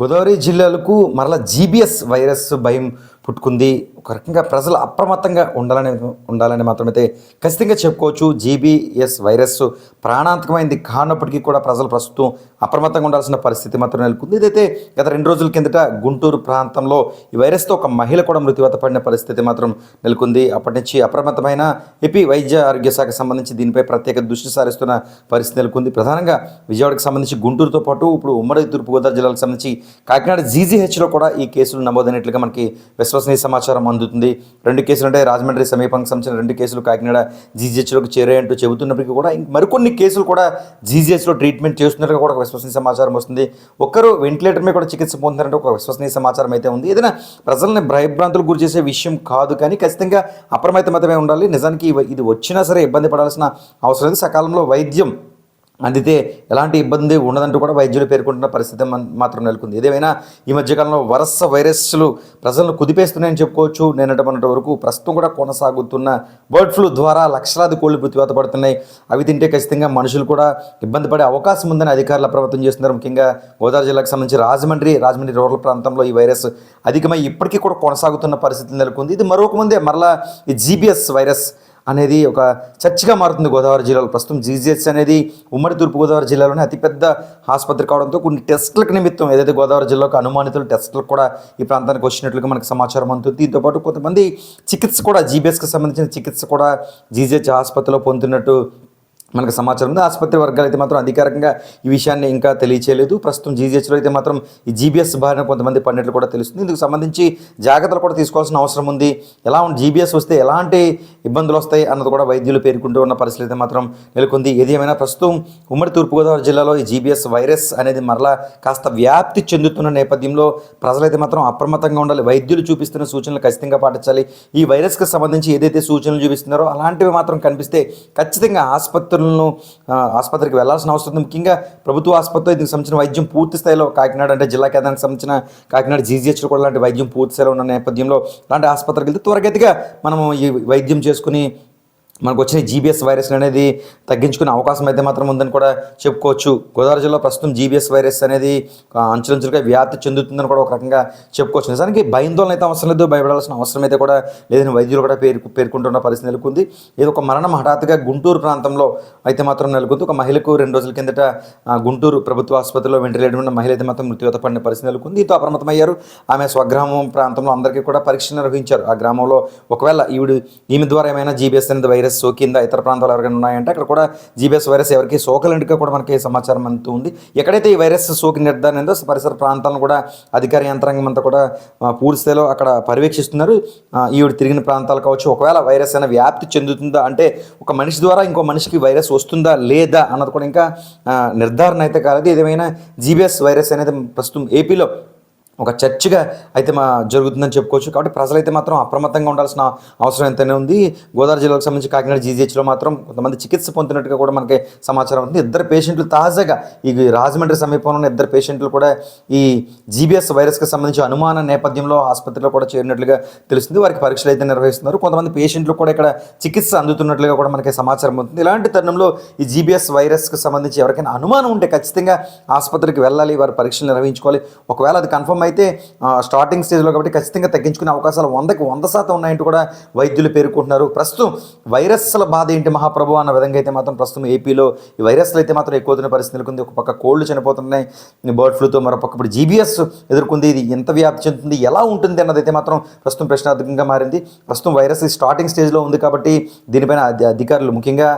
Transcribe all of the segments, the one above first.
గోదావరి జిల్లాలకు మరల GBs virus భయం పుట్టుకుంది. ఒక రకంగా ప్రజలు అప్రమత్తంగా ఉండాలని ఉండాలని మాత్రమైతే ఖచ్చితంగా చెప్పుకోవచ్చు. జీబీఎస్ వైరస్ ప్రాణాంతకమైంది కానప్పటికీ కూడా ప్రజలు ప్రస్తుతం అప్రమత్తంగా ఉండాల్సిన పరిస్థితి మాత్రం నెలకొంది. ఇదైతే గత రెండు రోజుల కిందట గుంటూరు ప్రాంతంలో ఈ వైరస్తో ఒక మహిళ కూడా మృత్యువాత పడిన పరిస్థితి మాత్రం నెలకొంది. అప్పటి నుంచి అప్రమత్తమైన ఏపీ వైద్య ఆరోగ్య శాఖ సంబంధించి దీనిపై ప్రత్యేక దృష్టి సారిస్తున్న పరిస్థితి నెలకొంది. ప్రధానంగా విజయవాడకు సంబంధించి గుంటూరుతో పాటు ఇప్పుడు ఉమ్మడి తూర్పుగోదావరి జిల్లాలకు సంబంధించి కాకినాడ జీజీహెచ్లో కూడా ఈ కేసులు నమోదైనట్లుగా మనకి విశ్వసనీయ సమాచారం అందుతుంది. రెండు కేసులు అంటే రాజమండ్రి సమీపానికి సంబంధించిన రెండు కేసులు కాకినాడ జీజీహెచ్లోకి చేరాయంటూ చెబుతున్నప్పటికీ కూడా మరికొన్ని కేసులు కూడా జీజీహెచ్లో ట్రీట్మెంట్ చేస్తున్నట్టుగా కూడా ఒక విశ్వసనీయ సమాచారం వస్తుంది. ఒక్కరు వెంటిలేటర్ మీద కూడా చికిత్స పొందారంటే ఒక విశ్వసనీయ సమాచారం అయితే ఉంది. ఏదైనా ప్రజల్ని భయభ్రాంతులు గురి చేసే విషయం కాదు కానీ ఖచ్చితంగా అప్రమత్తమతమే ఉండాలి. నిజానికి ఇది వచ్చినా సరే ఇబ్బంది పడాల్సిన అవసరం లేదు సకాలంలో వైద్యం అందితే ఎలాంటి ఇబ్బంది ఉండదంటూ కూడా వైద్యులు పేర్కొంటున్న పరిస్థితి మాత్రం నెలకొంది. ఏదేమైనా ఈ మధ్యకాలంలో వరుస వైరస్లు ప్రజలను కుదిపేస్తున్నాయని చెప్పుకోవచ్చు. నిన్నటి మొన్నటి వరకు ప్రస్తుతం కూడా కొనసాగుతున్న బర్డ్ ఫ్లూ ద్వారా లక్షలాది కోళ్ళు మృత్యువాత పడుతున్నాయి. అవి తింటే ఖచ్చితంగా మనుషులు కూడా ఇబ్బంది పడే అవకాశం ఉందని అధికారులు అప్రమత్తం చేస్తున్నారు. ముఖ్యంగా గోదావరి జిల్లాకు సంబంధించి రాజమండ్రి రాజమండ్రి రూరల్ ప్రాంతంలో ఈ వైరస్ అధికమై ఇప్పటికీ కూడా కొనసాగుతున్న పరిస్థితి నెలకొంది. ఇది మరొక ముందే మరలా ఈ జీబీఎస్ వైరస్ అనేది ఒక చర్చగా మారుతుంది గోదావరి జిల్లాలో. ప్రస్తుతం జీజీహెచ్ అనేది ఉమ్మడి తూర్పుగోదావరి జిల్లాలోనే అతిపెద్ద ఆసుపత్రి కావడంతో కొన్ని టెస్టులకు నిమిత్తం ఏదైతే గోదావరి జిల్లాకు అనుమానితుల టెస్టులకు కూడా ఈ ప్రాంతానికి వచ్చినట్లుగా మనకు సమాచారం అందుతుంది. దీంతో పాటు కొంతమంది చికిత్స కూడా జీబీఎస్కి సంబంధించిన చికిత్స కూడా జీజీహెచ్ ఆసుపత్రిలో పొందుతున్నట్టు మనకు సమాచారం ఉంది. ఆసుపత్రి వర్గాలు అయితే మాత్రం అధికారికంగా ఈ విషయాన్ని ఇంకా తెలియచేయలేదు. ప్రస్తుతం జీజీహెచ్లో అయితే మాత్రం ఈ జీబీఎస్ బారిన కొంతమంది పడినట్లు కూడా తెలుస్తుంది. ఇందుకు సంబంధించి జాగ్రత్తలు కూడా తీసుకోవాల్సిన అవసరం ఉంది. ఎలా ఉంది జీబీఎస్ వస్తే ఎలాంటి ఇబ్బందులు వస్తాయి అన్నది కూడా వైద్యులు పేర్కొంటూ ఉన్న పరిస్థితి అయితే మాత్రం నెలకొంది. ఏది ఏమైనా ప్రస్తుతం ఉమ్మడి తూర్పుగోదావరి జిల్లాలో ఈ జీబీఎస్ వైరస్ అనేది మరలా కాస్త వ్యాప్తి చెందుతున్న నేపథ్యంలో ప్రజలైతే మాత్రం అప్రమత్తంగా ఉండాలి. వైద్యులు చూపిస్తున్న సూచనలు ఖచ్చితంగా పాటించాలి. ఈ వైరస్కి సంబంధించి ఏదైతే సూచనలు చూపిస్తున్నారో అలాంటివి మాత్రం కనిపిస్తే ఖచ్చితంగా ఆసుపత్రి ఆ, ఆసుపత్రికి వెళ్ళాల్సిన అవసరం ఉంది. ముఖ్యంగా ప్రభుత్వ ఆసుపత్రిలో దీనికి సంబంధించిన వైద్యం పూర్తి స్థాయిలో కాకినాడ అంటే జిల్లా కేంద్రానికి సంబంధించిన కాకినాడ జీజీహెచ్లో కూడా లాంటి వైద్యం పూర్తి స్థాయిలో ఉన్న నేపథ్యంలో అలాంటి ఆసుపత్రికి వెళ్తే త్వరగతిగా మనం ఈ వైద్యం చేసుకుని మనకు వచ్చిన జీబీఎస్ వైరస్ అనేది తగ్గించుకునే అవకాశం అయితే మాత్రం ఉందని కూడా చెప్పుకోవచ్చు. గోదావరి జిల్లా ప్రస్తుతం జీబీఎస్ వైరస్ అనేది అంచులంచులుగా వ్యాప్తి చెందుతుందని కూడా ఒక రకంగా చెప్పుకోవచ్చు. నిజానికి భయందోళన అయితే అవసరం లేదు భయపడాల్సిన అవసరం అయితే కూడా లేదని వైద్యులు కూడా పేరు పేర్కొంటున్న పరిస్థితి నెలకొంది. ఇది ఒక మరణం హఠాత్తుగా గుంటూరు ప్రాంతంలో అయితే మాత్రం నెలకొంది. ఒక మహిళకు రెండు రోజుల కిందట గుంటూరు ప్రభుత్వ ఆసుపత్రిలో వెంటిలేటర్ ఉన్న మహిళ అయితే మాత్రం మృత్యువాత పడిన పరిస్థితి నెలకొంది. దీంతో అప్రమత్తమయ్యారు. ఆమె స్వగ్రామం ప్రాంతంలో అందరికీ కూడా పరీక్ష నిర్వహించారు. ఆ గ్రామంలో ఒకవేళ ఈవిడ ఈమె ద్వారా ఏమైనా జీబీఎస్ అనేది వైరస్ సోకిందా ఇతర ప్రాంతాలు ఎవరికైనా ఉన్నాయంటే అక్కడ కూడా జీబీఎస్ వైరస్ ఎవరికి సోకలంటిగా కూడా మనకి సమాచారం అందుతూ ఉంది. ఎక్కడైతే ఈ వైరస్ సోకి నిర్ధారణ ఉందో పరిసర ప్రాంతాలను కూడా అధికార యంత్రాంగం అంతా కూడా పూర్తి స్థాయిలో అక్కడ పర్యవేక్షిస్తున్నారు. ఈవిడ తిరిగిన ప్రాంతాలు కావచ్చు ఒకవేళ వైరస్ అయినా వ్యాప్తి చెందుతుందా అంటే ఒక మనిషి ద్వారా ఇంకో మనిషికి వైరస్ వస్తుందా లేదా అన్నది కూడా ఇంకా నిర్ధారణ అయితే కాలేదు. ఏదేమైనా జీబీఎస్ వైరస్ అనేది ప్రస్తుతం ఏపీలో ఒక చర్చిగా అయితే మా జరుగుతుందని చెప్పుకోవచ్చు. కాబట్టి ప్రజలైతే మాత్రం అప్రమత్తంగా ఉండాల్సిన అవసరం ఎంతైనా ఉంది. గోదావరి జిల్లాకు సంబంధించి కాకినాడ జీజీహెచ్లో మాత్రం కొంతమంది చికిత్స పొందుతున్నట్టుగా కూడా మనకి సమాచారం ఉంది. ఇద్దరు పేషెంట్లు తాజాగా ఈ రాజమండ్రి సమీపంలో ఉన్న ఇద్దరు పేషెంట్లు కూడా ఈ జీబీఎస్ వైరస్కి సంబంధించి అనుమాన నేపథ్యంలో ఆసుపత్రిలో కూడా చేరినట్లుగా తెలుస్తుంది. వారికి పరీక్షలు అయితే నిర్వహిస్తున్నారు. కొంతమంది పేషెంట్లు కూడా ఇక్కడ చికిత్స అందుతున్నట్లుగా కూడా మనకి సమాచారం అవుతుంది ఇలాంటి తరుణంలో ఈ జీబీఎస్ వైరస్కి సంబంధించి ఎవరికైనా అనుమానం ఉంటే ఖచ్చితంగా ఆసుపత్రికి వెళ్ళాలి. వారి పరీక్షలు నిర్వహించుకోవాలి. ఒకవేళ అది కన్ఫర్మ్ అయితే స్టార్టింగ్ స్టేజ్లో కాబట్టి ఖచ్చితంగా తగ్గించుకునే అవకాశాలు వందకి వంద శాతం ఉన్నాయంటూ కూడా వైద్యులు పేర్కొంటున్నారు. ప్రస్తుతం వైరస్ల బాధ ఏంటి మహాప్రభు అన్న విధంగా అయితే మాత్రం ప్రస్తుతం ఏపీలో ఈ వైరస్లు అయితే మాత్రం ఎక్కువ పరిస్థితి నెలకొంది. ఒక పక్క కోళ్ళు చనిపోతున్నాయి బర్డ్ ఫ్లూతో మరొక ఇప్పుడు జీబీఎస్ ఎదుర్కొంది. ఇది ఎంత వ్యాప్తి చెందుతుంది ఎలా ఉంటుంది అన్నది అయితే మాత్రం ప్రస్తుతం ప్రశ్నార్థకంగా మారింది. ప్రస్తుతం వైరస్ స్టార్టింగ్ స్టేజ్లో ఉంది కాబట్టి దీనిపైన అధికారులు ముఖ్యంగా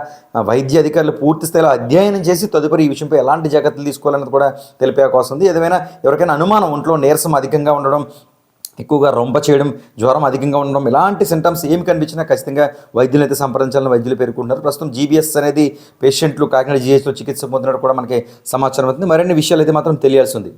వైద్య అధికారులు పూర్తి స్థాయిలో అధ్యయనం చేసి తదుపరి ఈ విషయంపై ఎలాంటి జాగ్రత్తలు తీసుకోవాలన్నది కూడా తెలిపే అవకాశం ఉంది. ఏదైనా ఎవరికైనా అనుమానం ఒంట్లో నీరసం అధికంగా ఉండడం ఎక్కువగా రొంప చేయడం జ్వరం అధికంగా ఉండడం ఇలాంటి సింటమ్స్ ఏమి కనిపించినా ఖచ్చితంగా వైద్యులు అయితే సంప్రదించాలని వైద్యులు పేర్కొంటున్నారు. ప్రస్తుతం జీబీఎస్ అనేది పేషెంట్లు కాకినాడ జీఎస్లో చికిత్స పొందినట్టు కూడా మనకి సమాచారం అవుతుంది మరిన్ని విషయాలు అయితే మాత్రం తెలియాల్సి ఉంది.